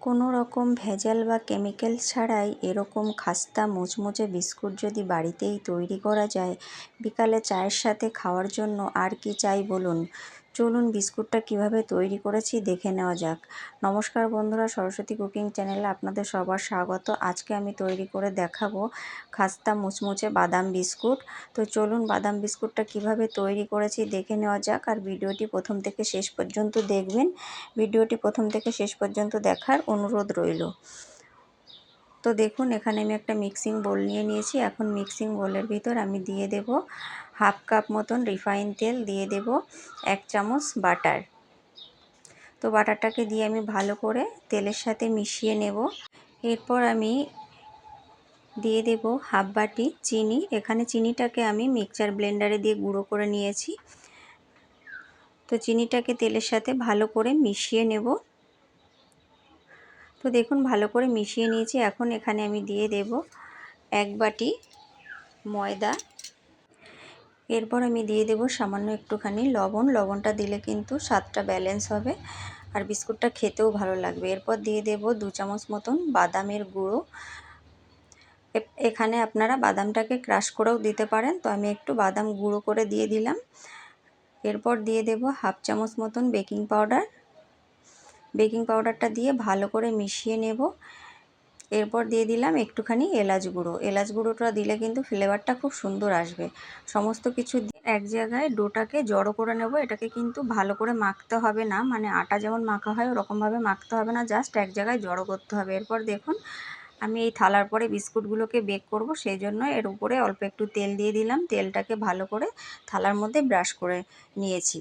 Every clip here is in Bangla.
কোনো রকম ভেজাল বা কেমিক্যাল ছাড়াই এরকম খাস্তা, মুচমুচে বিস্কুট যদি বাড়িতেই তৈরি করা যায়, বিকালে চায়ের সাথে খাওয়ার জন্য আর কী চাই বলুন? চলুন বিস্কুটটা কীভাবে তৈরি করেছি দেখে নেওয়া যাক। নমস্কার বন্ধুরা, সরস্বতী কুকিং চ্যানেলে আপনাদের সবার স্বাগত। আজকে আমি তৈরি করে দেখাবো খাস্তা মুচমুচে বাদাম বিস্কুট। তো চলুন বাদাম বিস্কুটটা কীভাবে তৈরি করেছি দেখে নেওয়া যাক আর ভিডিওটি প্রথম থেকে শেষ পর্যন্ত দেখবেন। ভিডিওটি প্রথম থেকে শেষ পর্যন্ত দেখার অনুরোধ রইল। তো দেখুন, এখানে আমি একটা মিক্সিং বোল নিয়ে নিয়েছি। এখন মিক্সিং বোলের ভিতর আমি দিয়ে দেব হাফ কাপ মতন রিফাইন তেল দিয়ে দেব এক চামচ বাটার। তো বাটারটাকে দিয়ে আমি ভালো করে তেলের সাথে মিশিয়ে নেব। এরপর আমি দিয়ে দেব হাফ বাটি চিনি। এখানে চিনিটাকে আমি মিক্সচার ব্লেন্ডারে দিয়ে গুঁড়ো করে নিয়েছি। তো চিনিটাকে তেলের সাথে ভালো করে মিশিয়ে নেব। তো দেখুন, ভালো করে মিশিয়ে নিয়েছি। এখন এখানে আমি দিয়ে দেব এক বাটি ময়দা। এরপর আমি দিয়ে দেব সামান্য একটুখানি লবণ। লবণটা দিলে কিন্তু স্বাদটা ব্যালেন্স হবে আর বিস্কুটটা খেতেও ভালো লাগবে। এরপর দিয়ে দেব দু চামচ মতন বাদামের গুঁড়ো। এখানে আপনারা বাদামটাকে ক্রাশ করেও দিতে পারেন। তো আমি একটু বাদাম গুঁড়ো করে দিয়ে দিলাম। এরপর দিয়ে দেব হাফ চামচ মতন বেকিং পাউডার। বেকিং পাউডারটা দিয়ে ভালো করে মিশিয়ে নেব। এরপর দিয়ে দিলাম একটুখানি এলাচ গুঁড়ো। এলাচ গুঁড়োটা দিলে কিন্তু ফ্লেভারটা খুব সুন্দর আসবে। সমস্ত কিছু এক জায়গায় ডোটাকে জড়ো করে নেব। এটাকে কিন্তু ভালো করে মাখতে হবে না। মানে আটা যেমন মাখা হয়, ওরকমভাবে মাখতে হবে না। জাস্ট এক জায়গায় জড়ো করতে হবে। এরপর দেখুন, আমি এই থালার পরে বিস্কুটগুলোকে বেক করব। সেই জন্য এর উপরে অল্প একটু তেল দিয়ে দিলাম। তেলটাকে ভালো করে থালার মধ্যে ব্রাশ করে নিয়েছি।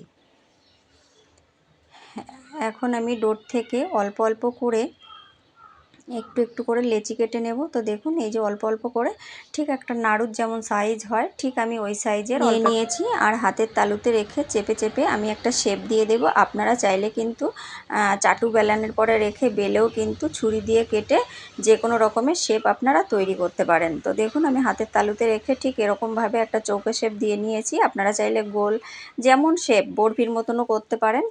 এখন আমি ডোর থেকে অল্প অল্প করে একটু একটু করে লেচি কেটে নেব। তো দেখুন এই যে অল্প অল্প করে ঠিক একটা নাড়ুর যেমন সাইজ হয় ঠিক আমি ওই সাইজের নিয়ে নিয়েছি আর হাতের তালুতে রেখে চেপে চেপে আমি একটা শেপ দিয়ে দেব। আপনারা চাইলে কিন্তু চাটু বেলানের পরে রেখে বেলেও কিন্তু ছুরি দিয়ে কেটে যে কোনো রকমের শেপ আপনারা তৈরি করতে পারেন। তো দেখুন আমি হাতের তালুতে রেখে ঠিক এরকমভাবে একটা চৌকে শেপ দিয়ে নিয়েছি। আপনারা চাইলে গোল যেমন শেপ বরফির মতনও করতে পারেন।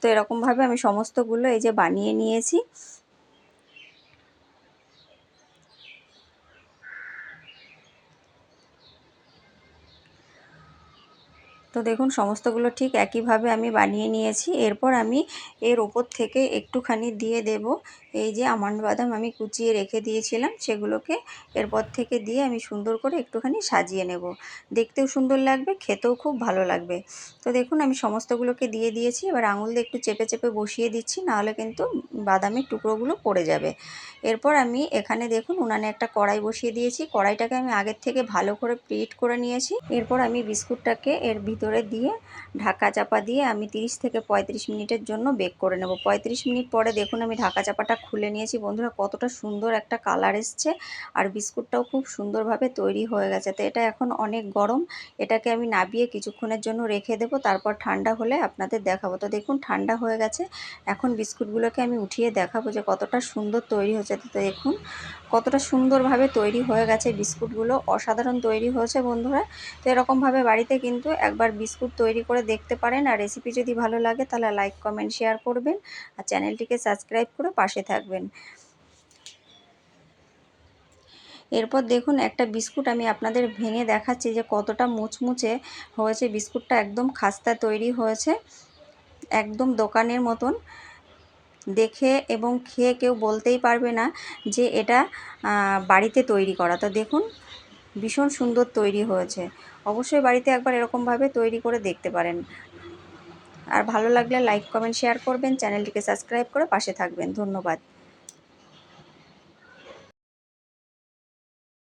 তো এরকমভাবে আমি সমস্তগুলো এই যে বানিয়ে নিয়েছি। তো দেখুন, সমস্তগুলো ঠিক একইভাবে আমি বানিয়ে নিয়েছি। এরপর আমি এর ওপর থেকে একটুখানি দিয়ে দেব। এই যে আমন্ড বাদাম আমি কুচিয়ে রেখে দিয়েছিলাম, সেগুলোকে এরপর থেকে দিয়ে আমি সুন্দর করে একটুখানি সাজিয়ে নেব। দেখতেও সুন্দর লাগবে, খেতেও খুব ভালো লাগবে। তো দেখুন, আমি সমস্তগুলোকে দিয়ে দিয়েছি। এবার আঙুল দিয়ে একটু চেপে চেপে বসিয়ে দিচ্ছি, নাহলে কিন্তু বাদামের টুকরোগুলো পড়ে যাবে। এরপর আমি এখানে দেখুন, উনানে একটা কড়াই বসিয়ে দিয়েছি। কড়াইটাকে আমি আগের থেকে ভালো করে প্রিট করে নিয়েছি। এরপর আমি বিস্কুটটাকে এর ভিতরে দিয়ে ঢাকা চাপা দিয়ে আমি 30 থেকে 35 মিনিটের জন্য বেক করে নেব। 35 মিনিট পরে দেখুন আমি ঢাকা চাপাটা খুলে নিয়েছি। বন্ধুরা, কতটা সুন্দর একটা কালার এসছে আর বিস্কুটটাও খুব সুন্দরভাবে তৈরি হয়ে গেছে। তো এটা এখন অনেক গরম, এটাকে আমি নাবিয়ে কিছুক্ষণের জন্য রেখে দেবো, তারপর ঠান্ডা হলে আপনাদের দেখাবো। তো দেখুন, ঠান্ডা হয়ে গেছে। এখন বিস্কুটগুলোকে আমি উঠিয়ে দেখাবো যে কতটা সুন্দর তৈরি হয়েছে। তো দেখুন, কতটা সুন্দরভাবে তৈরি হয়ে গেছে বিস্কুটগুলো। অসাধারণ তৈরি হয়েছে বন্ধুরা। তো এরকমভাবে বাড়িতে কিন্তু একবার বিস্কুট তৈরি করে দেখতে পারেন। আর রেসিপি যদি ভালো লাগে তাহলে লাইক কমেন্ট শেয়ার করবেন। আর চ্যানেলটিকে সাবস্ক্রাইব করে পাশে থাকবেন। এরপর দেখুন, একটা বিস্কুট আমি আপনাদের ভেঙে দেখাচ্ছি যে কতটা মুচমুচে হয়েছে। বিস্কুটটা একদম খাস্তা তৈরি হয়েছে। একদম দোকানের মতন। দেখে এবং খেয়ে কেউ বলতেই পারবে না যে এটা বাড়িতে তৈরি করা। তো দেখুন ভীষণ সুন্দর তৈরি হয়েছে। অবশ্যই বাড়িতে একবার এরকমভাবে তৈরি করে দেখতে পারেন। আর ভালো লাগলে লাইক কমেন্ট শেয়ার করবেন। চ্যানেলটিকে সাবস্ক্রাইব করে পাশে থাকবেন। ধন্যবাদ।